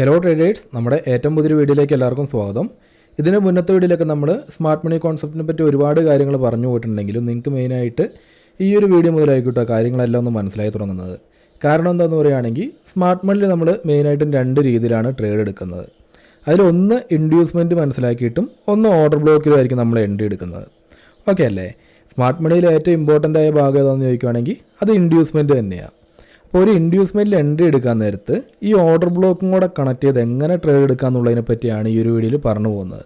Hello traders നമ്മുടെ ഏറ്റവും പുതിയൊരു വീഡിയോയിലേക്ക് എല്ലാവർക്കും സ്വാഗതം. ഇതിന് മുന്നത്തെ വീഡിയോയിലൊക്കെ നമ്മൾ സ്മാർട്ട് മണി കോൺസെപ്റ്റിനെ പറ്റി ഒരുപാട് കാര്യങ്ങൾ പറഞ്ഞു പോയിട്ടുണ്ടെങ്കിലും നിങ്ങൾക്ക് മെയിനായിട്ട് ഈ ഒരു വീഡിയോ മുതലായിക്കോട്ടെ കാര്യങ്ങളെല്ലാം ഒന്ന് മനസ്സിലായി തുടങ്ങുന്നത്. കാരണം എന്താണെന്ന് പറയുകയാണെങ്കിൽ സ്മാർട്ട് മണിയിൽ നമ്മൾ മെയിനായിട്ടും രണ്ട് രീതിയിലാണ് ട്രേഡ് എടുക്കുന്നത്. അതിലൊന്ന് ഇൻഡ്യൂസ്മെന്റ് മനസ്സിലാക്കിയിട്ടും ഒന്ന് ഓർഡർ ബ്ലോക്കിലായിരിക്കും നമ്മൾ എൻട്രി എടുക്കുന്നത്. ഓക്കെ അല്ലേ? സ്മാർട്ട് മണിയിൽ ഏറ്റവും ഇമ്പോർട്ടന്റ് ആയ ഭാഗം ഏതാണെന്ന് ചോദിക്കുകയാണെങ്കിൽ അത് ഇൻഡ്യൂസ്മെന്റ് തന്നെയാണ് ഒരു ഇൻഡ്യൂസ്മെന്റിൽ എൻട്രി എടുക്കാൻ നേരത്ത് ഈ ഓർഡർ ബ്ലോക്കും കൂടെ കണക്ട് ചെയ്ത് എങ്ങനെ ട്രേഡ് എടുക്കുക എന്നുള്ളതിനെ പറ്റിയാണ് ഈ ഒരു വീഡിയോയിൽ പറഞ്ഞു പോകുന്നത്.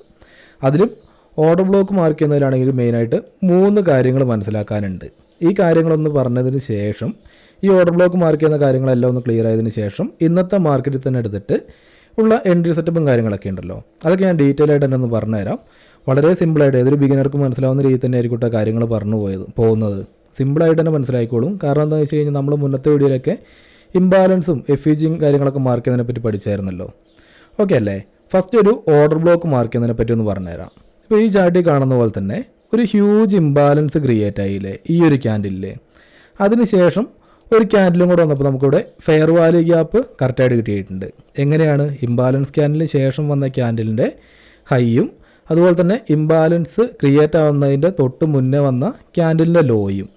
അതിലും ഓർഡർ ബ്ലോക്ക് മാർക്ക് ചെയ്യുന്നതിലാണെങ്കിൽ മെയിനായിട്ട് മൂന്ന് കാര്യങ്ങൾ മനസ്സിലാക്കാനുണ്ട്. ഈ കാര്യങ്ങളൊന്ന് പറഞ്ഞതിന് ശേഷം ഈ ഓർഡർ ബ്ലോക്ക് മാർക്ക് ചെയ്യുന്ന കാര്യങ്ങളെല്ലാം ഒന്ന് ക്ലിയർ ആയതിനു ശേഷം ഇന്നത്തെ മാർക്കറ്റിൽ തന്നെ എടുത്തിട്ട് ഉള്ള എൻട്രി സെറ്റപ്പും കാര്യങ്ങളൊക്കെ ഉണ്ടല്ലോ. അതൊക്കെ ഞാൻ ഡീറ്റെയിൽ ആയിട്ട് തന്നെ ഒന്ന് പറഞ്ഞുതരാം. വളരെ സിമ്പിളായിട്ട് ഏതൊരു ബിഗിനർക്കും മനസ്സിലാവുന്ന രീതിയിൽ തന്നെ ആയിരിക്കട്ടെ കാര്യങ്ങൾ പറഞ്ഞു പോയത് പോകുന്നത്. സിമ്പിളായിട്ട് തന്നെ മനസ്സിലായിക്കോളും. കാരണം എന്താണെന്ന് വെച്ച് കഴിഞ്ഞാൽ നമ്മൾ മുന്നത്തെ വീഡിയോയിലൊക്കെ ഇംബാലൻസും എഫിജിയും കാര്യങ്ങളൊക്കെ മാർക്ക് ചെയ്യുന്നതിനെ പറ്റി പഠിച്ചായിരുന്നല്ലോ. ഓക്കെ അല്ലേ? ഫസ്റ്റ് ഒരു ഓർഡർ ബ്ലോക്ക് മാർക്ക് ചെയ്യുന്നതിനെ പറ്റി ഒന്ന് പറഞ്ഞുതരാം. ഇപ്പോൾ ഈ ചാർട്ടിൽ കാണുന്ന പോലെ തന്നെ ഒരു ഹ്യൂജ് ഇംബാലൻസ് ക്രിയേറ്റ് ആയില്ലേ? ഈ ഒരു ക്യാൻഡിലിൽ അതിനുശേഷം ഒരു ക്യാൻഡിലും കൂടെ വന്നപ്പോൾ നമുക്കിവിടെ ഫെയർ വാല്യൂ ഗ്യാപ്പ് കറക്റ്റായിട്ട് കിട്ടിയിട്ടുണ്ട്. എങ്ങനെയാണ്? ഇംബാലൻസ് ക്യാൻഡിലിന് ശേഷം വന്ന ക്യാൻഡിലിന്റെ ഹൈയും അതുപോലെ തന്നെ ഇംബാലൻസ് ക്രിയേറ്റ് ആവുന്നതിന്റെ തൊട്ട് മുന്നേ വന്ന ക്യാൻഡിലിന്റെ ലോയും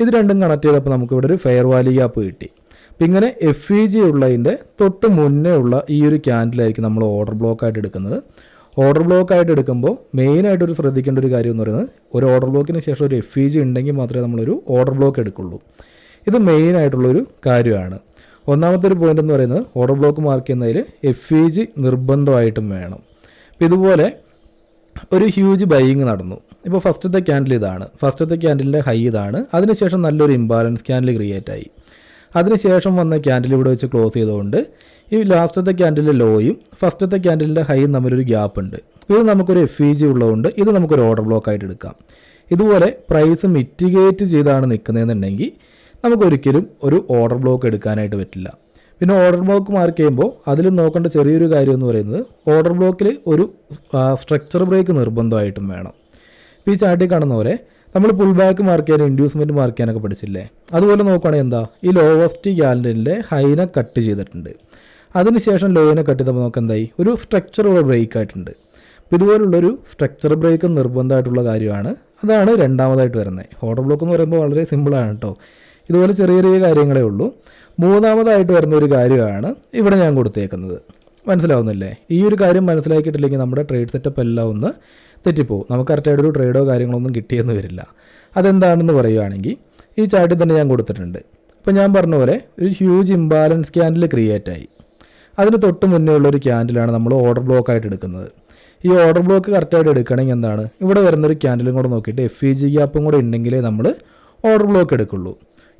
ഇത് രണ്ടും കണക്ട് ചെയ്തപ്പോൾ നമുക്കിവിടെ ഒരു ഫെയർ വാല്യൂ ഗ്യാപ്പ് കിട്ടി. അപ്പം ഇങ്ങനെ എഫ് ഇ ജി ഉള്ളതിന്റെ തൊട്ട് മുന്നേ ഉള്ള ഈ ഒരു ക്യാൻഡിലായിരിക്കും നമ്മൾ ഓർഡർ ബ്ലോക്ക് ആയിട്ട് എടുക്കുന്നത്. ഓർഡർ ബ്ലോക്ക് ആയിട്ട് എടുക്കുമ്പോൾ മെയിനായിട്ട് ഒരു ശ്രദ്ധിക്കേണ്ട ഒരു കാര്യം എന്ന് പറയുന്നത് ഒരു ഓർഡർ ബ്ലോക്കിന് ശേഷം ഒരു എഫ് ഇ ജി ഉണ്ടെങ്കിൽ മാത്രമേ നമ്മളൊരു ഓർഡർ ബ്ലോക്ക് എടുക്കുള്ളൂ. ഇത് മെയിനായിട്ടുള്ളൊരു കാര്യമാണ്. ഒന്നാമത്തെ ഒരു പോയിന്റ് എന്ന് പറയുന്നത് ഓർഡർ ബ്ലോക്ക് മാർക്ക് ചെയ്യുന്നതിൽ എഫ് ഇ ജി നിർബന്ധമായിട്ടും വേണം. ഇതുപോലെ ഒരു ഹ്യൂജ് ബൈയിങ് നടന്നു. ഇപ്പോൾ ഫസ്റ്റത്തെ ക്യാൻഡിൽ ഇതാണ്. ഫസ്റ്റത്തെ ക്യാൻഡിലിന്റെ ഹൈ ഇതാണ്. അതിനുശേഷം നല്ലൊരു ഇംബാലൻസ് ക്യാൻഡിൽ ക്രിയേറ്റ് ആയി. അതിനുശേഷം വന്ന ക്യാൻഡിൽ ഇവിടെ വെച്ച് ക്ലോസ് ചെയ്തുകൊണ്ട് ഈ ലാസ്റ്റത്തെ ക്യാൻഡിലെ ലോയും ഫസ്റ്റത്തെ ക്യാൻഡിലിന്റെ ഹൈയും തമ്മിലൊരു ഗ്യാപ്പ് ഉണ്ട്. ഇത് നമുക്കൊരു എഫ് ഇ ജി ഉള്ളതുകൊണ്ട് ഇത് നമുക്കൊരു ഓർഡർ ബ്ലോക്ക് ആയിട്ട് എടുക്കാം. ഇതുപോലെ പ്രൈസ് മിറ്റിഗേറ്റ് ചെയ്താണ് നിൽക്കുന്നതെന്നുണ്ടെങ്കിൽ നമുക്കൊരിക്കലും ഒരു ഓർഡർ ബ്ലോക്ക് എടുക്കാനായിട്ട് പറ്റില്ല. പിന്നെ ഓർഡർ ബ്ലോക്ക് മാർക്ക് ചെയ്യുമ്പോൾ അതിൽ നോക്കേണ്ട ചെറിയൊരു കാര്യം എന്ന് പറയുന്നത് ഓർഡർ ബ്ലോക്കിൽ ഒരു സ്ട്രക്ചർ ബ്രേക്ക് നിർബന്ധമായിട്ടും വേണം. ഈ ചാർട്ടിൽ കാണുന്ന പോലെ നമ്മൾ പുൾ ബാക്ക് മാർക്ക് ചെയ്യാൻ ഇൻഡ്യൂസ്മെന്റ് മാർക്ക് ചെയ്യാനൊക്കെ പഠിച്ചില്ലേ? അതുപോലെ നോക്കുകയാണെങ്കിൽ എന്താ? ഈ ലോവസ്റ്റ് ക്യാലണ്ടറിന്റെ ഹൈനെ കട്ട് ചെയ്തിട്ടുണ്ട്. അതിനുശേഷം ലോയിനെ കട്ട് ചെയ്തപ്പോൾ നമുക്ക് എന്തായി? ഒരു സ്ട്രക്ചർ ബ്രേക്ക് ആയിട്ടുണ്ട്. അപ്പോൾ ഇതുപോലുള്ളൊരു സ്ട്രക്ചർ ബ്രേക്ക് നിർബന്ധമായിട്ടുള്ള കാര്യമാണ്. അതാണ് രണ്ടാമതായിട്ട് വരുന്നത്. ഓർഡർ ബ്ലോക്ക് എന്ന് പറയുമ്പോൾ വളരെ സിമ്പിളാണ് കേട്ടോ. ഇതുപോലെ ചെറിയ ചെറിയ കാര്യങ്ങളേ ഉള്ളൂ. മൂന്നാമതായിട്ട് വരുന്ന ഒരു കാര്യമാണ് ഇവിടെ ഞാൻ കൊടുത്തേക്കുന്നത്. മനസ്സിലാവുന്നില്ലേ? ഈ ഒരു കാര്യം മനസ്സിലാക്കിയിട്ടില്ലെങ്കിൽ നമ്മുടെ ട്രേഡ് സെറ്റപ്പ് എല്ലാം ഒന്ന് തെറ്റിപ്പോവും. നമുക്ക് കറക്റ്റായിട്ട് ഒരു ട്രേഡോ കാര്യങ്ങളൊന്നും കിട്ടിയെന്ന് വരില്ല. അതെന്താണെന്ന് പറയുകയാണെങ്കിൽ ഈ ചാർട്ടിൽ തന്നെ ഞാൻ കൊടുത്തിട്ടുണ്ട്. അപ്പോൾ ഞാൻ പറഞ്ഞ പോലെ ഒരു ഹ്യൂജ് ഇംബാലൻസ് ക്യാൻഡിൽ ക്രിയേറ്റ് ആയി. അതിന് തൊട്ട് മുന്നേ ഉള്ളൊരു ക്യാൻഡിലാണ് നമ്മൾ ഓർഡർ ബ്ലോക്ക് ആയിട്ട് എടുക്കുന്നത്. ഈ ഓർഡർ ബ്ലോക്ക് കറക്റ്റായിട്ട് എടുക്കണമെങ്കിൽ എന്താണ്? ഇവിടെ വരുന്നൊരു ക്യാൻഡിലും കൂടെ നോക്കിയിട്ട് എഫ് ഇ ജി ഗ്യാപ്പും കൂടെ ഉണ്ടെങ്കിലേ നമ്മൾ ഓർഡർ ബ്ലോക്ക് എടുക്കുള്ളൂ.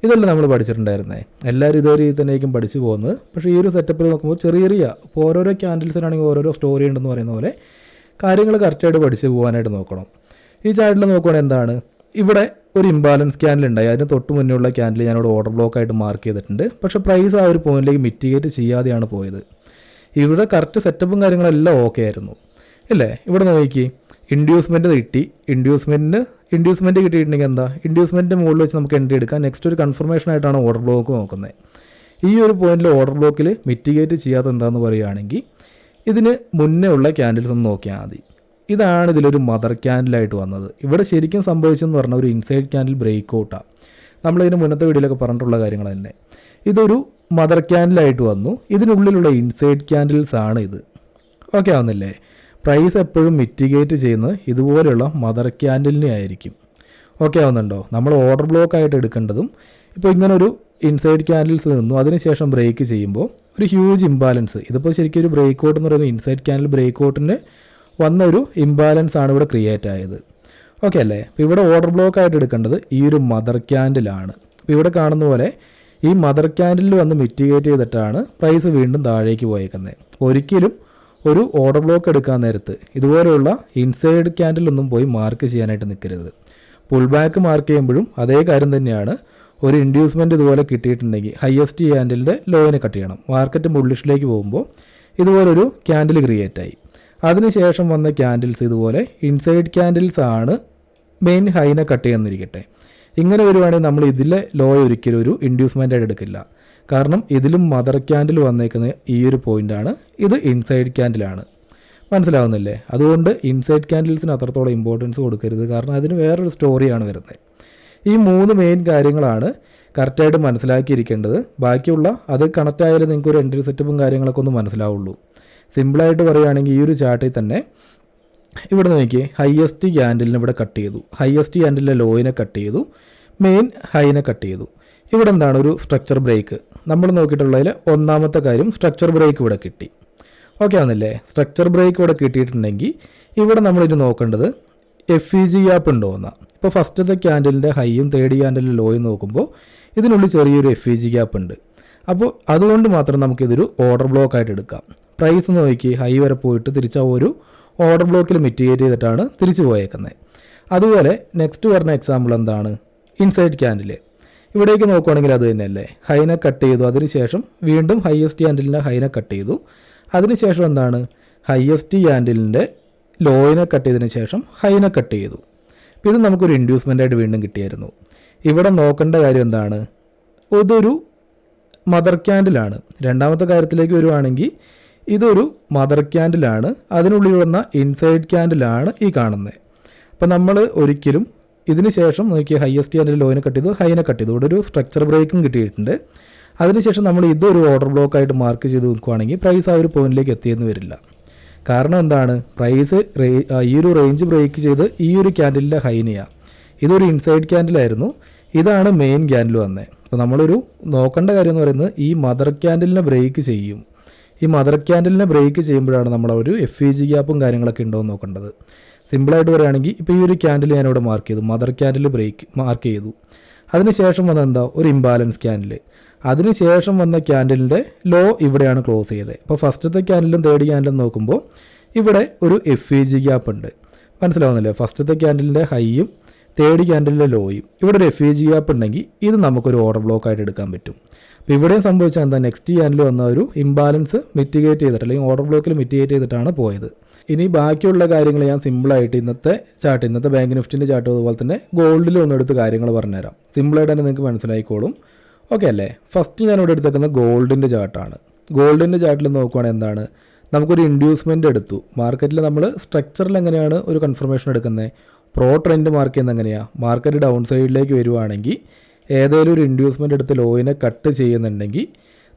ഇതല്ല നമ്മൾ പഠിച്ചിട്ടുണ്ടായിരുന്നേ. എല്ലാവരും ഇതേ രീതി തന്നെയായിരിക്കും പഠിച്ചു പോകുന്നത്. പക്ഷേ ഈ ഒരു സെറ്റപ്പിൽ നോക്കുമ്പോൾ ചെറിയ ചെറിയ ഇപ്പോൾ ഓരോരോ ക്യാൻഡിൽസിനാണെങ്കിൽ ഓരോരോ സ്റ്റോറി ഉണ്ടെന്ന് പറയുന്ന പോലെ കാര്യങ്ങൾ കറക്റ്റായിട്ട് പഠിച്ച് പോകാനായിട്ട് നോക്കണം. ഈ ചാനലിൽ നോക്കുകയാണെങ്കിൽ എന്താണ്? ഇവിടെ ഒരു ഇംബാലൻസ് ക്യാൻഡിൽ ഉണ്ടായി അതിന് തൊട്ട് മുന്നേ ഉള്ള ക്യാൻഡിൽ ഞാനിവിടെ ഓർഡർ ബ്ലോക്ക് ആയിട്ട് മാർക്ക് ചെയ്തിട്ടുണ്ട്. പക്ഷേ പ്രൈസ് ആ ഒരു പോയിന്റിലേക്ക് മിറ്റിഗേറ്റ് ചെയ്യാതെയാണ് പോയത്. ഇവിടെ കറക്റ്റ് സെറ്റപ്പും കാര്യങ്ങളെല്ലാം ഓക്കെ ആയിരുന്നു. ഇല്ലേ? ഇവിടെ നോക്കി ഇൻഡ്യൂസ്മെന്റ് കിട്ടി. ഇൻഡ്യൂസ്മെന്റിന് ഇൻഡ്യൂസ്മെന്റ് കിട്ടിയിട്ടുണ്ടെങ്കിൽ എന്താ? ഇൻഡ്യൂസ്മെന്റിന്റെ മുകളിൽ വെച്ച് നമുക്ക് എൻട്രി എടുക്കാം. നെക്സ്റ്റ് ഒരു കൺഫർമേഷൻ ആയിട്ടാണ് ഓർഡർ ബ്ലോക്ക് നോക്കുന്നത്. ഈ ഒരു പോയിന്റിൽ ഓർഡർ ബ്ലോക്കിൽ മിറ്റിഗേറ്റ് ചെയ്യാത്ത എന്താണെന്ന് പറയുകയാണെങ്കിൽ ഇതിന് മുന്നേ ഉള്ള ക്യാൻഡിൽസ് ഒന്ന് നോക്കിയാൽ മതി. ഇതാണ് ഇതിലൊരു മദർ ക്യാൻഡിലായിട്ട് വന്നത്. ഇവിടെ ശരിക്കും സംഭവിച്ചെന്ന് പറഞ്ഞാൽ ഒരു ഇൻസൈഡ് ക്യാൻഡിൽ ബ്രേക്ക് ഔട്ടാണ് നമ്മളിതിന് മുന്നത്തെ വീഡിയോയിലൊക്കെ പറഞ്ഞിട്ടുള്ള കാര്യങ്ങൾ തന്നെ. ഇതൊരു മദർ ക്യാൻഡിലായിട്ട് വന്നു. ഇതിനുള്ളിലുള്ള ഇൻസൈഡ് ക്യാൻഡിൽസ് ആണ് ഇത്. ഓക്കെ ആവുന്നില്ലേ? പ്രൈസ് എപ്പോഴും മിറ്റിഗേറ്റ് ചെയ്യുന്നത് ഇതുപോലെയുള്ള മദർ ക്യാൻഡിലിനെ ആയിരിക്കും. ഓക്കെ ആവുന്നുണ്ടോ? നമ്മൾ ഓർഡർ ബ്ലോക്ക് ആയിട്ട് എടുക്കേണ്ടതും ഇപ്പോൾ ഇങ്ങനെ ഒരു ഇൻസൈഡ് ക്യാൻഡിൽസ് നിന്നു അതിനുശേഷം ബ്രേക്ക് ചെയ്യുമ്പോൾ ഒരു ഹ്യൂജ് ഇംബാലൻസ് ഇതിപ്പോൾ ശരിക്കും ഒരു ബ്രേക്ക് ഔട്ട് എന്ന് പറയുന്നത് ഇൻസൈഡ് ക്യാനൽ ബ്രേക്ക് ഔട്ടിന് വന്ന ഒരു ഇംബാലൻസ് ആണ് ഇവിടെ ക്രിയേറ്റ് ആയത്. ഓക്കെ അല്ലേ? അപ്പോൾ ഇവിടെ ഓർഡർ ബ്ലോക്ക് ആയിട്ട് എടുക്കേണ്ടത് ഈ ഒരു മദർ ക്യാൻഡിലാണ് അപ്പോൾ ഇവിടെ കാണുന്ന പോലെ ഈ മദർ ക്യാൻഡിൽ വന്ന് മിറ്റിഗേറ്റ് ചെയ്തിട്ടാണ് പ്രൈസ് വീണ്ടും താഴേക്ക് പോയേക്കുന്നത്. ഒരിക്കലും ഒരു ഓർഡർ ബ്ലോക്ക് എടുക്കാൻ നേരത്ത് ഇതുപോലെയുള്ള ഇൻസൈഡ് ക്യാൻഡിലൊന്നും പോയി മാർക്ക് ചെയ്യാനായിട്ട് നിൽക്കരുത്. പുൾ ബാക്ക് മാർക്ക് ചെയ്യുമ്പോഴും അതേ കാര്യം തന്നെയാണ് ഒരു ഇൻഡ്യൂസ്മെന്റ് ഇതുപോലെ കിട്ടിയിട്ടുണ്ടെങ്കിൽ ഹയസ്റ്റ് ക്യാൻഡിലിന്റെ ലോയിനെ കട്ട് ചെയ്യണം. മാർക്കറ്റ് ബുള്ളിഷിലേക്ക് പോകുമ്പോൾ ഇതുപോലൊരു ക്യാൻഡിൽ ക്രിയേറ്റ് ആയി. അതിനുശേഷം വന്ന ക്യാൻഡിൽസ് ഇതുപോലെ ഇൻസൈഡ് ക്യാൻഡിൽസ് ആണ് മെയിൻ ഹൈനെ കട്ട് ചെയ്യുന്നിരിക്കട്ടെ ഇങ്ങനെ വരുവാണെങ്കിൽ നമ്മൾ ഇതിലെ ലോ ഒരിക്കലും ഒരു ഇൻഡ്യൂസ്മെന്റ് ആയിട്ട് എടുക്കില്ല. കാരണം ഇതിലും മദർ ക്യാൻഡിൽ വന്നേക്കുന്ന ഈ ഒരു പോയിന്റാണ് ഇത് ഇൻസൈഡ് ക്യാൻഡിലാണ് മനസ്സിലാവുന്നില്ലേ? അതുകൊണ്ട് ഇൻസൈഡ് ക്യാൻഡിൽസിന് അത്രത്തോളം ഇമ്പോർട്ടൻസ് കൊടുക്കരുത്. കാരണം അതിന് വേറൊരു സ്റ്റോറിയാണ് വരുന്നത്. ഈ മൂന്ന് മെയിൻ കാര്യങ്ങളാണ് കറക്റ്റായിട്ട് മനസ്സിലാക്കിയിരിക്കേണ്ടത്. ബാക്കിയുള്ള അത് കണക്റ്റ് ആയാലും നിങ്ങൾക്ക് ഒരു എൻട്രി സെറ്റപ്പും കാര്യങ്ങളൊക്കെ ഒന്ന് മനസ്സിലാവുള്ളൂ. സിമ്പിളായിട്ട് പറയുകയാണെങ്കിൽ ഈ ഒരു ചാർട്ടിൽ തന്നെ ഇവിടെ നോക്കി ഹയസ്റ്റ് ക്യാൻഡിലിനെ ഇവിടെ കട്ട് ചെയ്തു. ഹയസ്റ്റ് ക്യാൻഡിലെ ലോയിനെ കട്ട് ചെയ്തു. മെയിൻ ഹൈനെ കട്ട് ചെയ്തു. ഇവിടെ എന്താണ്? ഒരു സ്ട്രക്ചർ ബ്രേക്ക് നമ്മൾ നോക്കിയിട്ടുള്ളതിൽ ഒന്നാമത്തെ കാര്യം സ്ട്രക്ചർ ബ്രേക്ക് ഇവിടെ കിട്ടി. ഓക്കെ ആണെന്നില്ലേ സ്ട്രക്ചർ ബ്രേക്ക് ഇവിടെ കിട്ടിയിട്ടുണ്ടെങ്കിൽ ഇവിടെ നമ്മളിത് നോക്കേണ്ടത് എഫ് ഇ ജി ആപ്പ് ഉണ്ടോ എന്നാ. ഇപ്പോൾ ഫസ്റ്റത്തെ ക്യാൻഡലിന്റെ ഹൈയും തേർഡ് ക്യാൻഡലിന്റെ ലോയും നോക്കുമ്പോൾ ഇതിനുള്ളിൽ ചെറിയൊരു എഫ് ഇ ജി ഗ്യാപ്പ് ഉണ്ട്. അപ്പോൾ അതുകൊണ്ട് മാത്രം നമുക്കിതൊരു ഓർഡർ ബ്ലോക്ക് ആയിട്ട് എടുക്കാം. പ്രൈസ് നോക്കി ഹൈ വരെ പോയിട്ട് തിരിച്ച് ഒരു ഓർഡർ ബ്ലോക്കിൽ മിറ്റിഗേറ്റ് ചെയ്തിട്ടാണ് തിരിച്ചു പോയേക്കുന്നത് അതുപോലെ നെക്സ്റ്റ് പറഞ്ഞ എക്സാമ്പിൾ എന്താണ്? ഇൻസൈഡ് ക്യാൻഡിൽ ഇവിടേക്ക് നോക്കുവാണെങ്കിൽ അത് തന്നെയല്ലേ? ഹൈനെ കട്ട് ചെയ്തു. അതിനുശേഷം വീണ്ടും ഹയസ്റ്റ് ക്യാൻഡിലിന്റെ ഹൈനെ കട്ട് ചെയ്തു. അതിനുശേഷം എന്താണ്? ഹയസ്റ്റ് ക്യാൻഡിലിന്റെ ലോയിനെ കട്ട് ചെയ്തതിന് ശേഷം ഹൈനെ കട്ട് ചെയ്തു. ഇത് നമുക്കൊരു ഇൻഡ്യൂസ്മെന്റ് ആയിട്ട് വീണ്ടും കിട്ടിയായിരുന്നു. ഇവിടെ നോക്കേണ്ട കാര്യം എന്താണ്? ഇതൊരു മദർ ക്യാൻഡിലാണ് രണ്ടാമത്തെ കാര്യത്തിലേക്ക് വരുവാണെങ്കിൽ ഇതൊരു മദർ ക്യാൻഡിലാണ് അതിനുള്ളിൽ വന്ന ഇൻസൈഡ് ക്യാൻഡിലാണ് ഈ കാണുന്നത്. അപ്പോൾ നമ്മൾ ഒരിക്കലും ഇതിന് ശേഷം നോക്കി ഹയസ്റ്റ് ക്യാൻഡിൽ ലോയിനെ കട്ട് ചെയ്തു ഹൈനെ കട്ട് ചെയ്തു ഇവിടെ ഒരു സ്ട്രക്ചർ ബ്രേക്കും കിട്ടിയിട്ടുണ്ട്. അതിനുശേഷം നമ്മൾ ഇതൊരു ഓർഡർ ബ്ലോക്കായിട്ട് മാർക്ക് ചെയ്ത് നോക്കുവാണെങ്കിൽ പ്രൈസ് ആ ഒരു പോയിന്റിലേക്ക് എത്തിയെന്ന് വരില്ല. കാരണം എന്താണ്? പ്രൈസ് ഈ ഒരു റേഞ്ച് ബ്രേക്ക് ചെയ്ത് ഈ ഒരു ക്യാൻഡിലിന്റെ ഹൈനിയ ഇതൊരു ഇൻസൈഡ് ക്യാൻഡിലായിരുന്നു ഇതാണ് മെയിൻ ക്യാൻഡിൽ വന്നത് അപ്പോൾ നമ്മളൊരു നോക്കേണ്ട കാര്യം എന്ന് പറയുന്നത് ഈ മദർ ക്യാൻഡിലിനെ ബ്രേക്ക് ചെയ്യും. ഈ മദർ ക്യാൻഡിലിനെ ബ്രേക്ക് ചെയ്യുമ്പോഴാണ് നമ്മൾ ഒരു എഫ് ഇ ജി ഗ്യാപ്പും കാര്യങ്ങളൊക്കെ ഉണ്ടോ എന്ന് നോക്കേണ്ടത്. സിമ്പിളായിട്ട് പറയുകയാണെങ്കിൽ ഇപ്പോൾ ഈ ഒരു ക്യാൻഡിൽ ഞാനിവിടെ മാർക്ക് ചെയ്തു. മദർ ക്യാൻഡിൽ ബ്രേക്ക് മാർക്ക് ചെയ്തു. അതിനുശേഷം വന്ന എന്താ ഒരു ഇംബാലൻസ് ക്യാൻഡിൽ അതിനുശേഷം വന്ന ക്യാൻഡലിന്റെ ലോ ഇവിടെയാണ് ക്ലോസ് ചെയ്തത്. അപ്പോൾ ഫസ്റ്റത്തെ ക്യാൻഡലും തേർഡ് ക്യാൻഡലും നോക്കുമ്പോൾ ഇവിടെ ഒരു എഫ് ഇ ജി ഗ്യാപ്പ് ഉണ്ട്. മനസ്സിലാവുന്നില്ലേ? ഫസ്റ്റത്തെ ക്യാൻഡലിന്റെ ഹൈയും തേർഡ് ക്യാൻഡലിന്റെ ലോയും. ഇവിടെ ഒരു എഫ് ഇ ജി ഗ്യാപ്പ് ഉണ്ടെങ്കിൽ ഇത് നമുക്കൊരു ഓർഡർ ബ്ലോക്ക് ആയിട്ട് എടുക്കാൻ പറ്റും. അപ്പോൾ ഇവിടെയും സംഭവിച്ചാൽ എന്താ? നെക്സ്റ്റ് ക്യാൻഡിൽ വന്ന ഒരു ഇംബാലൻസ് മിറ്റിഗേറ്റ് ചെയ്തിട്ട് അല്ലെങ്കിൽ ഓർഡർ ബ്ലോക്കിൽ മിറ്റിഗേറ്റ് ചെയ്തിട്ടാണ് പോയത്. ഇനി ബാക്കിയുള്ള കാര്യങ്ങൾ ഞാൻ സിമ്പിളായിട്ട് ഇന്നത്തെ ചാർട്ട് ഇന്നത്തെ ബാങ്ക് നിഫ്റ്റിന്റെ ചാർട്ട് അതുപോലെ തന്നെ ഗോൾഡിൽ ഒന്നെടുത്ത് കാര്യങ്ങൾ പറഞ്ഞുതരാം. സിമ്പിളായിട്ട് തന്നെ നിങ്ങൾക്ക് മനസ്സിലായിക്കോളും. ഓക്കെ അല്ലേ? ഫസ്റ്റ് ഞാൻ ഇവിടെ എടുത്തേക്കുന്നത് ഗോൾഡിന്റെ ചാർട്ടാണ് ഗോൾഡിന്റെ ചാർട്ടിൽ നോക്കുവാണെങ്കിൽ എന്താണ്? നമുക്കൊരു ഇൻഡ്യൂസ്മെന്റ് എടുത്തു. മാർക്കറ്റിൽ നമ്മൾ സ്ട്രക്ചറിൽ എങ്ങനെയാണ് ഒരു കൺഫർമേഷൻ എടുക്കുന്നത് പ്രോ ട്രെൻഡ് മാർക്ക് ചെയ്യുന്ന എങ്ങനെയാണ് മാർക്കറ്റ് ഡൗൺ സൈഡിലേക്ക് വരുവാണെങ്കിൽ ഏതെങ്കിലും ഒരു ഇൻഡ്യൂസ്മെന്റ് എടുത്ത് ലോയിനെ കട്ട് ചെയ്യുന്നുണ്ടെങ്കിൽ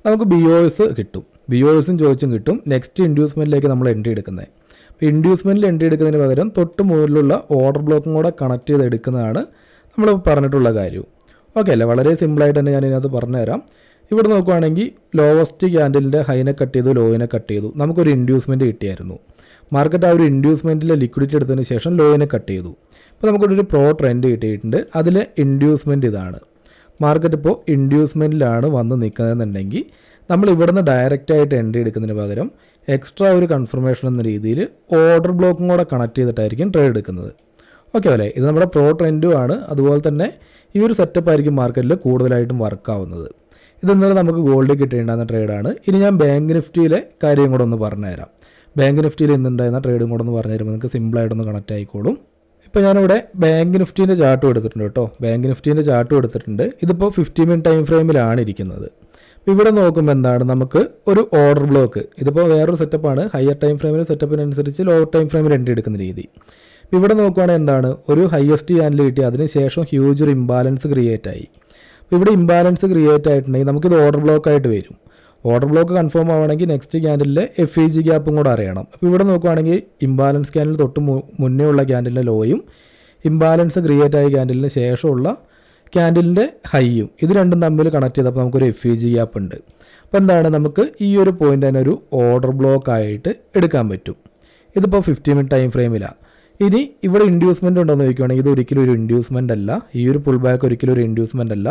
നമുക്ക് ബി ഒ എസ് കിട്ടും. ബി ഒ എസും ചോദിച്ചും കിട്ടും. നെക്സ്റ്റ് ഇൻഡ്യൂസ്മെന്റിലേക്ക് നമ്മൾ എൻട്രി എടുക്കുന്നത് അപ്പോൾ ഇൻഡ്യൂസ്മെന്റിൽ എൻട്രി എടുക്കുന്നതിന് പകരം തൊട്ട് മുകളിലുള്ള ഓർഡർ ബ്ലോക്കും കൂടെ കണക്ട് ചെയ്ത് എടുക്കുന്നതാണ് നമ്മൾ പറഞ്ഞിട്ടുള്ള കാര്യം. ഓക്കെ അല്ലേ? വളരെ സിമ്പിളായിട്ട് തന്നെ ഞാൻ ഇതിനകത്ത് പറഞ്ഞുതരാം. ഇവിടെ നോക്കുവാണെങ്കിൽ ലോവസ്റ്റ് ക്യാൻഡലിന്റെ ഹൈനെ കട്ട് ചെയ്തു ലോയിനെ കട്ട് ചെയ്തു. നമുക്കൊരു ഇൻഡ്യൂസ്മെന്റ് കിട്ടിയായിരുന്നു. മാർക്കറ്റ് ആ ഒരു ഇൻഡ്യൂസ്മെന്റിലെ ലിക്വിഡിറ്റി എടുത്തതിന് ശേഷം ലോയിനെ കട്ട് ചെയ്തു. അപ്പോൾ നമുക്കൊരു പ്രോ ട്രെൻഡ് കിട്ടിയിട്ടുണ്ട്. അതിലെ ഇൻഡ്യൂസ്മെന്റ് ഇതാണ്. മാർക്കറ്റ് ഇപ്പോൾ ഇൻഡ്യൂസ്മെന്റിലാണ് വന്ന് നിൽക്കുന്നതെന്നുണ്ടെങ്കിൽ നമ്മൾ ഇവിടുന്ന് ഡയറക്റ്റായിട്ട് എൻട്രി എടുക്കുന്നതിന് പകരം എക്സ്ട്രാ ഒരു കൺഫർമേഷൻ എന്ന രീതിയിൽ ഓർഡർ ബ്ലോക്കും കൂടെ കണക്ട് ചെയ്തിട്ടായിരിക്കും ട്രേഡ് എടുക്കുന്നത്. ഓക്കെ അല്ലേ? ഇത് നമ്മുടെ പ്രോ ട്രെൻഡും ആണ്. അതുപോലെ തന്നെ ഈ ഒരു സെറ്റപ്പ് ആയിരിക്കും മാർക്കറ്റിൽ കൂടുതലായിട്ടും വർക്കാവുന്നത് ഇത് ഇന്നലെ നമുക്ക് ഗോൾഡ് കിട്ടേണ്ടുന്ന ട്രേഡാണ് ഇനി ഞാൻ ബാങ്ക് നിഫ്റ്റിയിലെ കാര്യം കൂടെ ഒന്ന് പറഞ്ഞുതരാം. ബാങ്ക് നിഫ്റ്റിയിൽ ഇന്നുണ്ടായിരുന്ന ട്രേഡും കൂടെ ഒന്ന് പറഞ്ഞു തരുമ്പോൾ നിങ്ങൾക്ക് സിമ്പിളായിട്ടൊന്ന് കണക്റ്റ് ആയിക്കോളും. ഇപ്പോൾ ഞാനിവിടെ ബാങ്ക് നിഫ്റ്റീന്റെ ചാർട്ടും എടുത്തിട്ടുണ്ട് കേട്ടോ. ബാങ്ക് നിഫ്റ്റീന്റെ ചാർട്ടും എടുത്തിട്ടുണ്ട്. ഇതിപ്പോൾ ഫിഫ്റ്റി മിനിറ്റ് ടൈം ഫ്രെയിമിലാണ് ഇരിക്കുന്നത്. ഇവിടെ നോക്കുമ്പോൾ എന്താണ്? നമുക്ക് ഒരു ഓർഡർ ബ്ലോക്ക് ഇതിപ്പോൾ വേറൊരു സെറ്റപ്പാണ് ഹയർ ടൈം ഫ്രെയിമിൽ സെറ്റപ്പിനനുസരിച്ച് ലോവർ ടൈം ഫ്രെയിമിൽ എൻട്രി എടുക്കുന്ന രീതി. ഇവിടെ നോക്കുവാണെങ്കിൽ എന്താണ്? ഒരു ഹയസ്റ്റ് ചാനൽ കിട്ടി അതിനുശേഷം ഹ്യൂജ് ഒരു ഇംബാലൻസ് ക്രിയേറ്റ് ആയി. അപ്പോൾ ഇവിടെ ഇംബാലൻസ് ക്രിയേറ്റ് ആയിട്ടുണ്ടെങ്കിൽ നമുക്കിത് ഓർഡർ ബ്ലോക്ക് ആയിട്ട് വരും. ഓർഡർ ബ്ലോക്ക് കൺഫേം ആവണമെങ്കിൽ നെക്സ്റ്റ് ക്യാൻഡലിലെ എഫ് ഇ ജി ഗ്യാപ്പും കൂടെ അറിയണം. അപ്പോൾ ഇവിടെ നോക്കുവാണെങ്കിൽ ഇംബാലൻസ് ക്യാൻഡിൽ തൊട്ട് മുന്നേ ഉള്ള ക്യാൻഡലിന്റെ ലോയും ഇംബാലൻസ് ക്രിയേറ്റ് ആയ ക്യാൻഡലിന് ശേഷമുള്ള ക്യാൻഡലിന്റെ ഹൈയും ഇത് രണ്ടും തമ്മിൽ കണക്ട് ചെയ്തപ്പോൾ നമുക്കൊരു എഫ് ഇ ജി ഗ്യാപ്പ് ഉണ്ട്. അപ്പോൾ എന്താണ്? നമുക്ക് ഈ ഒരു പോയിന്റ് തന്നെ ഒരു ഓർഡർ ബ്ലോക്ക് ആയിട്ട് എടുക്കാൻ പറ്റും. ഇതിപ്പോൾ ഫിഫ്റ്റി മിനിറ്റ് ടൈം ഫ്രെയിമിലാണ് ഇനി ഇവിടെ ഇൻഡ്യൂസ്മെന്റ് ഉണ്ടോയെന്ന് ചോദിക്കുകയാണെങ്കിൽ ഇത് ഒരിക്കലും ഒരു ഇൻഡ്യൂസ്മെന്റ് അല്ല. ഈ ഒരു പുൾ ബാക്ക് ഒരിക്കലും ഒരു ഇൻഡ്യൂസ്മെന്റ് അല്ല.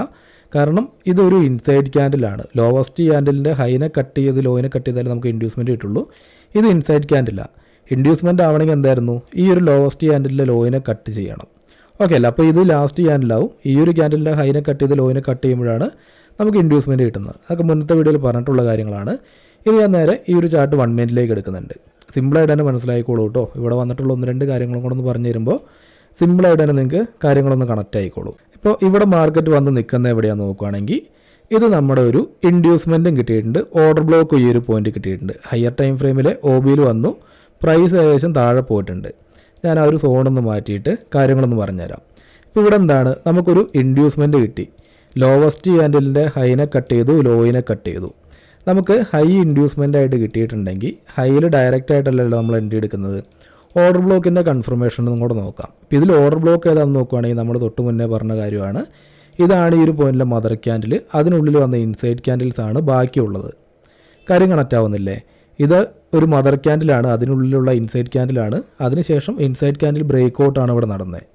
കാരണം ഇതൊരു ഇൻസൈഡ് ക്യാൻഡിലാണ് ലോവസ്റ്റ് ക്യാൻഡിലിന്റെ ഹൈനെ കട്ട് ചെയ്ത് ലോയിനെ കട്ട് ചെയ്താലേ നമുക്ക് ഇൻഡ്യൂസ്മെന്റ് കിട്ടുള്ളൂ. ഇത് ഇൻസൈഡ് ക്യാൻഡിലാണ് ഇൻഡ്യൂസ്മെന്റ് ആവണമെങ്കിൽ എന്തായിരുന്നു? ഈ ഒരു ലോവസ്റ്റ് ക്യാൻഡിലെ ലോയിനെ കട്ട് ചെയ്യണം. ഓക്കെ അല്ല? അപ്പോൾ ഇത് ലാസ്റ്റ് ക്യാൻഡിലാവും ഈ ഒരു ക്യാൻഡിലിന്റെ ഹൈനെ കട്ട് ചെയ്ത് ലോയിനെ കട്ട് ചെയ്യുമ്പോഴാണ് നമുക്ക് ഇൻഡ്യൂസ്മെന്റ് കിട്ടുന്നത്. അതൊക്കെ മുന്നത്തെ വീഡിയോയിൽ പറഞ്ഞിട്ടുള്ള കാര്യങ്ങളാണ്. ഇനി ഞാൻ നേരെ ഈ ഒരു ചാർട്ട് വൺ മിനിറ്റിലേക്ക് എടുക്കുന്നുണ്ട്. സിമ്പിളായിട്ട് തന്നെ മനസ്സിലായിക്കോളൂ കേട്ടോ. ഇവിടെ വന്നിട്ടുള്ള ഒന്ന് രണ്ട് കാര്യങ്ങളും കൂടെ ഒന്ന് പറഞ്ഞു തരുമ്പോൾ സിമ്പിളായിട്ട് തന്നെ നിങ്ങൾക്ക് കാര്യങ്ങളൊന്ന് കണക്റ്റ് ആയിക്കോളൂ. ഇപ്പോൾ ഇവിടെ മാർക്കറ്റ് വന്ന് നിൽക്കുന്ന എവിടെയാണെന്ന് നോക്കുകയാണെങ്കിൽ ഇത് നമ്മുടെ ഒരു ഇൻഡ്യൂസ്മെന്റും കിട്ടിയിട്ടുണ്ട്. ഓർഡർ ബ്ലോക്ക് ഈ ഒരു പോയിന്റ് കിട്ടിയിട്ടുണ്ട്. ഹയർ ടൈം ഫ്രെയിമിലെ ഒ ബിയിൽ വന്നു. പ്രൈസ് ഏകദേശം താഴെ പോയിട്ടുണ്ട്. ഞാൻ ആ ഒരു സോണൊന്ന് മാറ്റിയിട്ട് കാര്യങ്ങളൊന്ന് പറഞ്ഞുതരാം. ഇപ്പോൾ ഇവിടെ എന്താണ്? നമുക്കൊരു ഇൻഡ്യൂസ്മെന്റ് കിട്ടി. ലോവസ്റ്റ് ഹാൻഡിലിന്റെ ഹൈനെ കട്ട് ചെയ്തു ലോയിനെ കട്ട് ചെയ്തു. നമുക്ക് ഹൈ ഇൻഡ്യൂസ്മെന്റ് ആയിട്ട് കിട്ടിയിട്ടുണ്ടെങ്കിൽ ഹൈയിൽ ഡയറക്റ്റ് ആയിട്ടല്ലല്ലോ നമ്മൾ എൻട്രി എടുക്കുന്നത്. ഓർഡർ ബ്ലോക്കിന്റെ കൺഫർമേഷനും കൂടെ നോക്കാം. ഇപ്പോൾ ഇതിൽ ഓർഡർ ബ്ലോക്ക് ഏതാണെന്ന് നോക്കുകയാണെങ്കിൽ നമ്മൾ തൊട്ട് മുന്നേ പറഞ്ഞ കാര്യമാണ്. ഇതാണ് ഈ ഒരു പോയിന്റിലെ മദർ ക്യാൻഡിൽ അതിനുള്ളിൽ വന്ന ഇൻസൈഡ് ക്യാൻഡിൽസ് ആണ് ബാക്കിയുള്ളത്. കാര്യം കണക്റ്റ് ആവുന്നില്ലേ? ഇത് ഒരു മദർ ക്യാൻഡിലാണ് അതിനുള്ളിലുള്ള ഇൻസൈഡ് ക്യാൻഡിലാണ് അതിനുശേഷം ഇൻസൈഡ് ക്യാൻഡിൽ ബ്രേക്ക് ഔട്ടാണ് ഇവിടെ നടന്നത്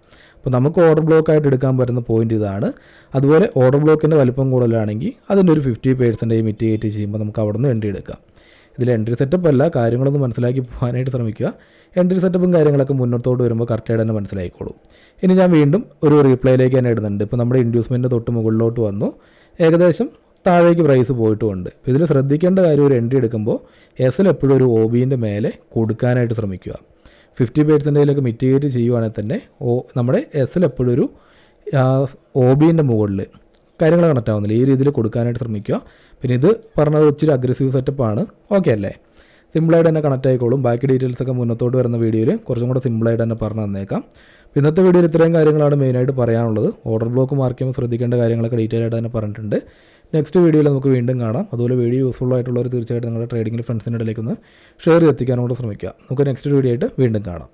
അപ്പോൾ നമുക്ക് ഓർഡർ ബ്ലോക്ക് ആയിട്ട് എടുക്കാൻ പറ്റുന്ന പോയിന്റ് ഇതാണ്. അതുപോലെ ഓർഡർ ബ്ലോക്കിന്റെ വലുപ്പം കൂടുതലാണെങ്കിൽ അതിന്റെ ഒരു ഫിഫ്റ്റി പേഴ്സന്റേജ് മിറ്റിഗേറ്റ് ചെയ്യുമ്പോൾ നമുക്ക് അവിടെ നിന്ന് എൻട്രി എടുക്കാം. ഇതിൽ എൻട്രി സെറ്റപ്പ് അല്ല കാര്യങ്ങളൊന്നും മനസ്സിലാക്കി പോകാനായിട്ട് ശ്രമിക്കുക. എൻട്രി സെറ്റപ്പും കാര്യങ്ങളൊക്കെ മുന്നോട്ടോട്ട് വരുമ്പോൾ കറക്റ്റായിട്ട് തന്നെ മനസ്സിലായിക്കോളും. ഇനി ഞാൻ വീണ്ടും ഒരു റീപ്ലൈയിലേക്ക് തന്നെ ഇടുന്നുണ്ട്. ഇപ്പോൾ നമ്മുടെ ഇൻഡ്യൂസ്മെന്റ് തൊട്ട് മുകളിലോട്ട് വന്നു. ഏകദേശം താഴേക്ക് പ്രൈസ് പോയിട്ടുമുണ്ട്. ഇതിൽ ശ്രദ്ധിക്കേണ്ട കാര്യം ഒരു എൻട്രി എടുക്കുമ്പോൾ എസിൽ എപ്പോഴും ഒരു ഒ ബിന്റെ മേലെ കൊടുക്കാനായിട്ട് ശ്രമിക്കുക. ഫിഫ്റ്റി പേഴ്സന്റേജിലൊക്കെ മിറ്റിഗേറ്റ് ചെയ്യുവാണെങ്കിൽ തന്നെ ഓ നമ്മുടെ എസിൽ എപ്പോഴും ഒരു ഒ ബിന്റെ മുകളിൽ കാര്യങ്ങൾ കണക്റ്റ് ആവുന്നില്ല. ഈ രീതിയിൽ കൊടുക്കാനായിട്ട് ശ്രമിക്കുക. പിന്നെ ഇത് പറഞ്ഞത് ഇച്ചിരി അഗ്രസീവ് സെറ്റപ്പാണ് ഓക്കെ അല്ലേ? സിമ്പിളായിട്ട് തന്നെ കണക്റ്റ് ആയിക്കോളും. ബാക്കി ഡീറ്റെയിൽസ് ഒക്കെ മുന്നത്തോട്ട് വരുന്ന വീഡിയോയിൽ കുറച്ചും കൂടെ സിമ്പിളായിട്ട് തന്നെ പറഞ്ഞു തന്നേക്കാം. ഇന്നത്തെ വീഡിയോയിൽ ഇത്രയും കാര്യങ്ങളാണ് മെയിനായിട്ട് പറയാനുള്ളത്. ഓർഡർ ബ്ലോക്ക് മാർക്ക് ശ്രദ്ധിക്കേണ്ട കാര്യങ്ങളൊക്കെ ഡീറ്റെയിൽ ആയിട്ട് തന്നെ പറഞ്ഞിട്ടുണ്ട്. നെക്സ്റ്റ് വീഡിയോയിൽ നമുക്ക് വീണ്ടും കാണാം. അതുപോലെ വീഡിയോ യൂസ്ഫുൾ ആയിട്ടുള്ളവർ തീർച്ചയായിട്ടും നിങ്ങളുടെ ട്രേഡിംഗിൽ ഫ്രണ്ട്സിന്റെ ഇടയിലേക്ക് ഒന്ന് ഷെയർ ചെയ്തെത്തിക്കാനോട് ശ്രമിക്കുക. നമുക്ക് നെക്സ്റ്റ് വീഡിയോ ആയിട്ട് വീണ്ടും കാണാം.